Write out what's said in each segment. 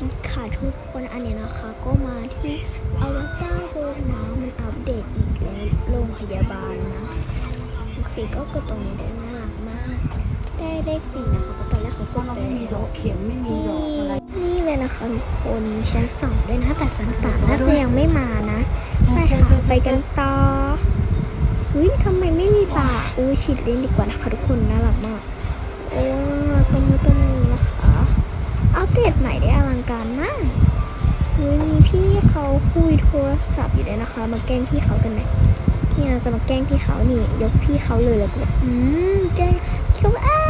ดีค่ะทุกคนอันนี้นะคะ ก็มาที่อวตารโฮมนะมันอัปเดตอีกแล้วโรงพยาบาลนะสีก็กดตรงนี้ได้น่ารักมาก ได้เลขสี่นะคะเพราะตอนแรกเขากดเราไปไม่มีดอกเข็มไม่มีดอกอะไรนี่เลยนะคะทุกคนชั้นสองด้วยนะแต่ชั้นสามน่าจะยังไม่มานะไปค่ะไปกันต่ออุ้ยทำไมไม่มีป่าอุ้ยฉีดเล่นดีกว่านะคะทุกคนน่ารักมากโอ้ตรงนี้ตรงนี้นะคะ อัปเดตใหม่ได้อลังการมาก อุ้ยมีพี่เขาคุยโทรศัพท์อยู่เลยนะคะ มาแกล้งพี่เขากันไหมนี่เราจะมาแกล้งพี่เขานี่ ยกพี่เขาเลยแล้วก็แบบอืมแกล้งพี่เขาอ้า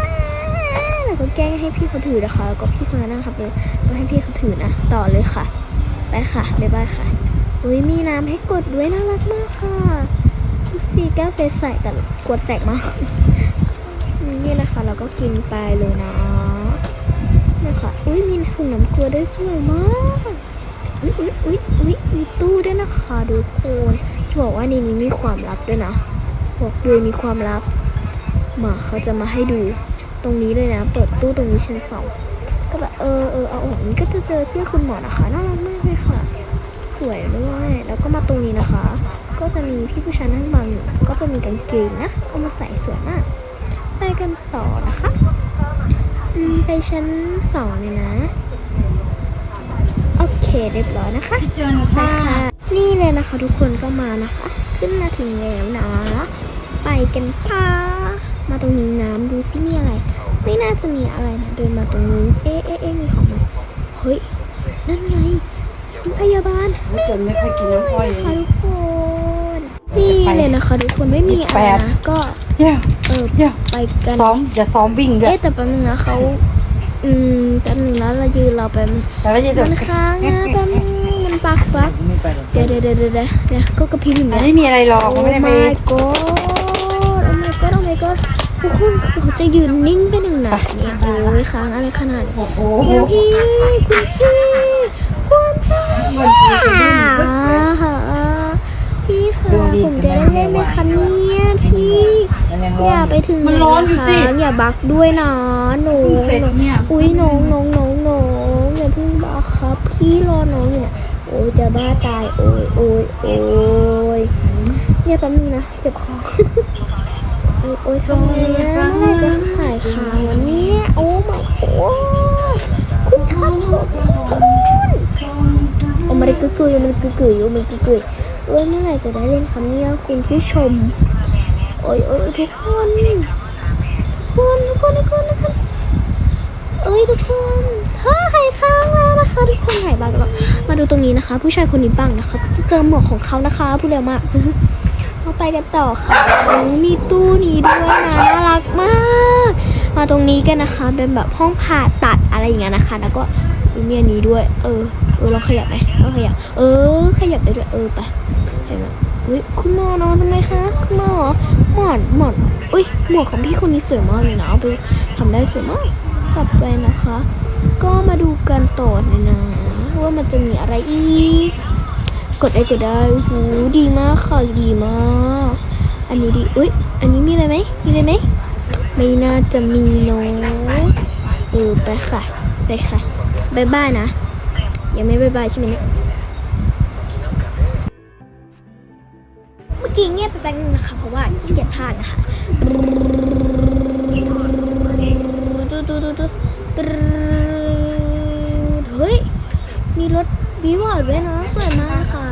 แล้วก็แกล้งให้พี่เขาถือนะคะแล้วก็พี่คนนั้นนะครับเลยก็ให้พี่เขาถือนะต่อเลยค่ะ ไปค่ะบ๊ายบายค่ะอุ้ยมีน้ำให้กดด้วยน่ารักมากค่ะดูสีแก้วใสๆแต่กวดแตกมากนี่นะคะเราก็กินไปเลยนะนี่ค่ะอุ้ยมีถุงน้ำเกลือด้วยสวยมาก อุ้ยอุ้ยอุ้ยอุ้ยมีตู้ด้วยนะคะทุกคนจะบอกว่าในนี้มีความลับด้วยนะบอกเลยมีความลับมาเขาจะมาให้ดูตรงนี้เลยนะ เปิดตู้ตรงนี้ชั้นสองก็แบบเออเออเอาออกนี้ก็จะเจอเสื้อคุณหมอนะคะน่ารักมากเลยค่ะ สวยด้วยแล้วก็มาตรงนี้นะคะ ก็จะมีพี่ผู้ชายนั่งบังอยู่ก็จะมีกางเกงนะเอามาใส่สวยมากไปกันต่อนะคะไปชั้นสองเลยนะ เคเรียบร้อยนะคะพี่เจอหนูไปค่ะค่ะนี่เลยนะคะทุกคนก็มานะคะ ขึ้นมาถึงแล้วนะ ไปกันค่ะ มาตรงนี้น้ำดูซิมีอะไร ไม่น่าจะมีอะไรนะเดินมาตรงนี้เอ๊ะเอ๊ะเอ๊ะมีของไหมเฮ้ยนั่นไงมีพยาบาลพี่เจนไม่ค่อยกินน้ำอ้อยเลค่ะยทุกคนนี่เลยนะคะทุกคนไม่มีอะไรนะก็เย่าเออเย่าไปกันซ้อมอย่าซ้อมวิ่งด้วยเอ๊ะแต่แป๊บนึงนะเขา อืมแป๊บนึงนะเรายืนเราแป๊บนึงแต่ว่าจะเดิมันนค้างนะแป๊บนึงมันปักปักไม่ไปหรอกเดี๋ยวเดี๋ยวเดี๋ยวเดี๋ยวเดี๋ยวก็กระพริบอย่างมันเงี้ยไม่มีอะไรหรอกโอ้ มันไม่ได้ไป my god โอ้ my god โอ้ my god ทุกคนเขาจะยืนนิ่งไปหนึ่งนาทีเนี่ยโอ้ยค้างอะไรขนาดนี้ โอ้โห คุณพี่คุณพี่คุณพี่พี่ค่ะผมจะได้เล่นไหมคะเนี่ยพี่ มันยัง อร้อย่านไปถึงมันร้อนอยู่สินะคะอย่าบักด้วยนะหนูเพิ่งเสร็จเนี่ยอุ้ยน้องน้องน้องน้องอย่าเพิ่งบักครับ พี่รอน้องอยู่เนี่ยโอ้ยจะบ้าตายโอ้ยโอ้ยโอ้ยอย่าแป๊บนึงนะเจ็บคอโอ้ยโอ้ยทำไมอะเมื่อไหรจะหายขาววันนี้โอ้ my god คุณครับคุณ โอ้มันกึกกึยมันกึกกึยมันกึกกึยเอ้ยเมื่อไหร่จะได้เล่นคำนี้คุณผู้ชมโอ้ยโอ้ยทุกคนทุกคนทุกคนทุกคนทุกคนเอ้ยทุกคนถ้าหายค้างแล้วนะคะทุกคนหายบ้างแล้วมาดูตรงนี้นะคะ ผู้ชายคนนี้บ้างนะคะก็จะเจอหมวกของเขานะคะพูดเร็วมากเราไปกันต่อค่ะมีตู้นี้ด้วยนะน่ารักมาก มาตรงนี้กันนะคะ เป็นแบบห้องผ่าตัดอะไรอย่างเงี้ยนะคะ แล้วก็มีอันนี้ด้วย เออเออลองขยับไหมลองขยับ เออ ขยับได้ด้วยเออไปเห็นไหมอุ้ยคุณหมอนอนทำไมคะคุณหมอ หมอนหมอนอุ้ยหมวกของพี่คนนี้สวยมากเลยนะเอาไปทำได้สวยมากต่อไปนะคะ ก็มาดูกันต่อเลยนะว่ามันจะมีอะไรอีก กดได้กดได้โอ้โหดีมากค่ะดีมาก อันนี้ดีอุ้ยอันนี้มีอะไรไหมมีอะไรไหมไม่น่าจะมีเนาะเออไปค่ะไปค่ะบายบายนะยังไม่บายบายใช่ไหมเนี่ย กี้เงียบไปแป๊บนึงนะคะ เพราะว่าขี้เกียจพาดนะคะเฮ้ย มีรถวิวอร์ดด้วยนะสวยมากนะคะ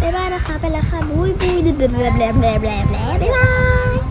บายบายนะคะ ไปแล้วค่ะบุยบุยดึดดึดแบลแบลแบลแบลบ๊ายบาย